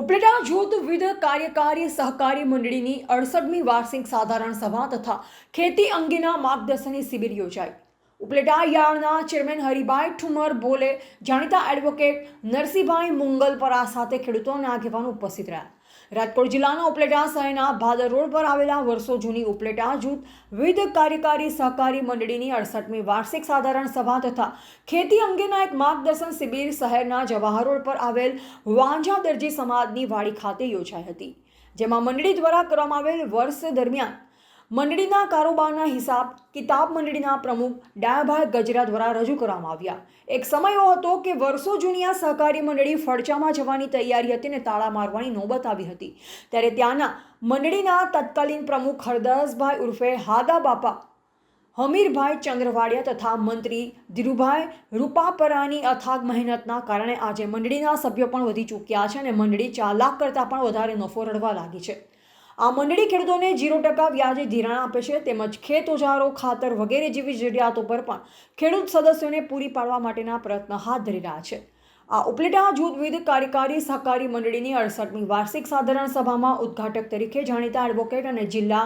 ઉપલેટા જૂથ વિધ કાર્યકારી સહકારી મંડળીની અડસઠમી વાર્ષિક સાધારણ સભા તથા ખેતી અંગેના માર્ગદર્શનની શિબિર યોજાઈ. ઉપલેટા યાર્ડના ચેરમેન હરિભાઈ ઠુમર બોલે, જાણીતા એડવોકેટ નરસિંહભાઈ મુંગલપરા સાથે ખેડૂતોના આગેવાનો ઉપસ્થિત રહ્યા. રાજકોટ જિલ્લાના ઉપલેટા શહેરના ભાદર રોડ પર આવેલા વર્ષો જૂની ઉપલેટા જૂથ વિવિધ કાર્યકારી સહકારી મંડળીની અડસઠમી વાર્ષિક સાધારણ સભા તથા ખેતી અંગેના એક માર્ગદર્શન શિબિર શહેરના જવાહર રોડ પર આવેલ વાંઝા દરજી સમાજની વાડી ખાતે યોજાઈ હતી, જેમાં મંડળી દ્વારા કરવામાં આવેલ વર્ષ દરમિયાન મંડળીના કારોબારના હિસાબ કિતાબ મંડળીના પ્રમુખ ડાયાભાઈ ગજરા દ્વારા રજૂ કરવામાં આવ્યા. એક સમય એવો હતો કે વર્ષો જૂની આ સહકારી મંડળી ફડચામાં જવાની તૈયારી હતી ને તાળા મારવાની નોબત આવી હતી. ત્યારે ત્યાંના મંડળીના તત્કાલીન પ્રમુખ હરદાસભાઈ ઉર્ફે હાદા બાપા, હમીરભાઈ ચંદ્રવાડિયા તથા મંત્રી ધીરુભાઈ રૂપાપરાની અથાગ મહેનતના કારણે આજે મંડળીના સભ્યો પણ વધી ચૂક્યા છે અને મંડળી ચાર લાખ કરતાં પણ વધારે નફો રડવા લાગી છે. આ મંડળી ખેડૂતોને જીરો ટકા વ્યાજે ધિરાણ આપે છે તેમજ ખેત ઓજારો, ખાતર વગેરે જેવી જરૂરિયાતો પર પણ ખેડૂત સદસ્યોને પૂરી પાડવા માટેના પ્રયત્ન હાથ ધરી રહ્યા છે. આ ઉપલેટા જૂથ વિવિધ કાર્યકારી સહકારી મંડળીની અડસઠમી વાર્ષિક સાધારણ સભામાં ઉદ્ઘાટક તરીકે જાણીતા એડવોકેટ અને જિલ્લા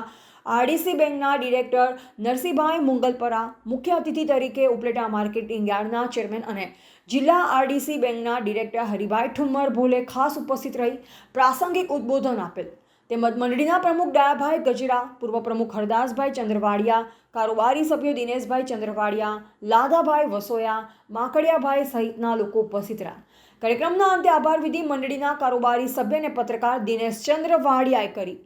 આરડીસી બેંકના ડિરેક્ટર નરસિંહભાઈ મુંગલપરા, મુખ્ય અતિથિ તરીકે ઉપલેટા માર્કેટિંગ યાર્ડના ચેરમેન અને જિલ્લા આરડીસી બેંકના ડિરેક્ટર હરિભાઈ ઠુમ્મર ભોલે ખાસ ઉપસ્થિત રહી પ્રાસંગિક ઉદબોધન આપેલ. તેમજ મંડળીના પ્રમુખ ડાયાભાઈ ગજરા પૂર્વ પ્રમુખ હરદાસભાઈ ચંદ્રવાડિયા, કારોબારી સભ્યો દિનેશભાઈ ચંદ્રવાડિયા, લાદાભાઈ વસોયા, માકડિયાભાઈ સહિતના લોકો ઉપસ્થિત રહ્યા. કાર્યક્રમના અંતે આભાર વિધિ મંડળીના કારોબારી સભ્ય અને પત્રકાર દિનેશ ચંદ્ર વાડિયાએ કરી.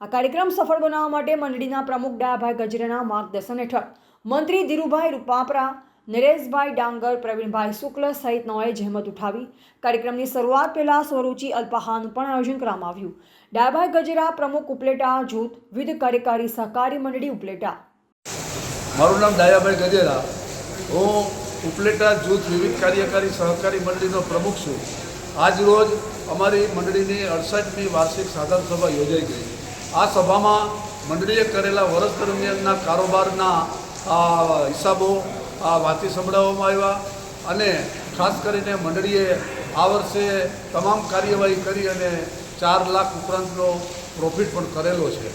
આ કાર્યક્રમ સફળ બનાવવા માટે મંડળીના પ્રમુખ ડાયાભાઈ ગજરાના માર્ગદર્શન હેઠળ મંત્રી ધીરુભાઈ રૂપાપરા નરેશભાઈ ડાંગર, પ્રવીણભાઈ શુક્લ સહિતનોએ જહેમત ઉઠાવી. કાર્યક્રમની શરૂઆત પહેલાં સ્વરૂચિ અલ્પાહારનું પણ આયોજન કરવામાં આવ્યું. ડાયાભાઈ ગજેરા, પ્રમુખ ઉપલેટા, જૂથ વિવિધ કાર્યકારી સહકારી મંડળી ઉપલેટા. મારું નામ ડાયાભાઈ ગજેરા. હું ઉપલેટા જૂથ વિવિધ કાર્યકારી સહકારી મંડળીનો પ્રમુખ છું. આજ રોજ અમારી મંડળીની અડસઠમી વાર્ષિક સાધારણ સભા યોજાઈ ગઈ. આ સભામાં મંડળીએ કરેલા વર્ષ દરમિયાનના કારોબારના હિસાબો આ વાંચી સંભળાવવામાં આવ્યા અને ખાસ કરીને મંડળીએ આ વર્ષે તમામ કાર્યવાહી કરી અને ચાર લાખ ઉપરાંતનો પ્રોફિટ પણ કરેલો છે.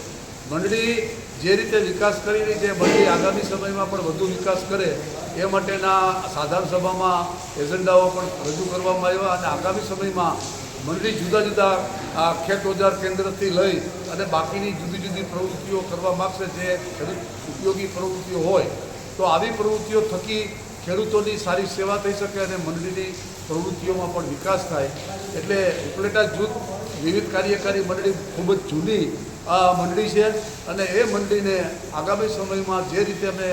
મંડળી જે રીતે વિકાસ કરી રહી છે મંડળી આગામી સમયમાં પણ વધુ વિકાસ કરે એ માટેના સાધારણ સભામાં એજન્ડાઓ પણ રજૂ કરવામાં આવ્યા અને આગામી સમયમાં મંડળી જુદા જુદા આ ખેત ઓજાર કેન્દ્રથી લઈ અને બાકીની જુદી જુદી પ્રવૃત્તિઓ કરવા માગશે, જે ઉપયોગી પ્રવૃત્તિઓ હોય તો આવી પ્રવૃત્તિઓ થકી ખેડૂતોની સારી સેવા થઈ શકે અને મંડળીની પ્રવૃત્તિઓમાં પણ વિકાસ થાય. એટલે ઉપલેટા જૂથ વિવિધ કાર્યકારી મંડળી ખૂબ જ જૂની મંડળી છે અને એ મંડળીને આગામી સમયમાં જે રીતે અમે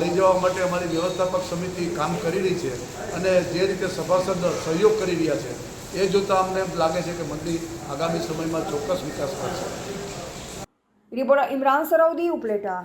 લઈ જવા માટે અમારી વ્યવસ્થાપક સમિતિ કામ કરી રહી છે અને જે રીતે સભાસદ સહયોગ કરી રહ્યા છે, એ જોતાં અમને લાગે છે કે મંડળી આગામી સમયમાં ચોક્કસ વિકાસ કરશે. રિપોર્ટર ઇમરાન સરાઉદી ઉપલેટા.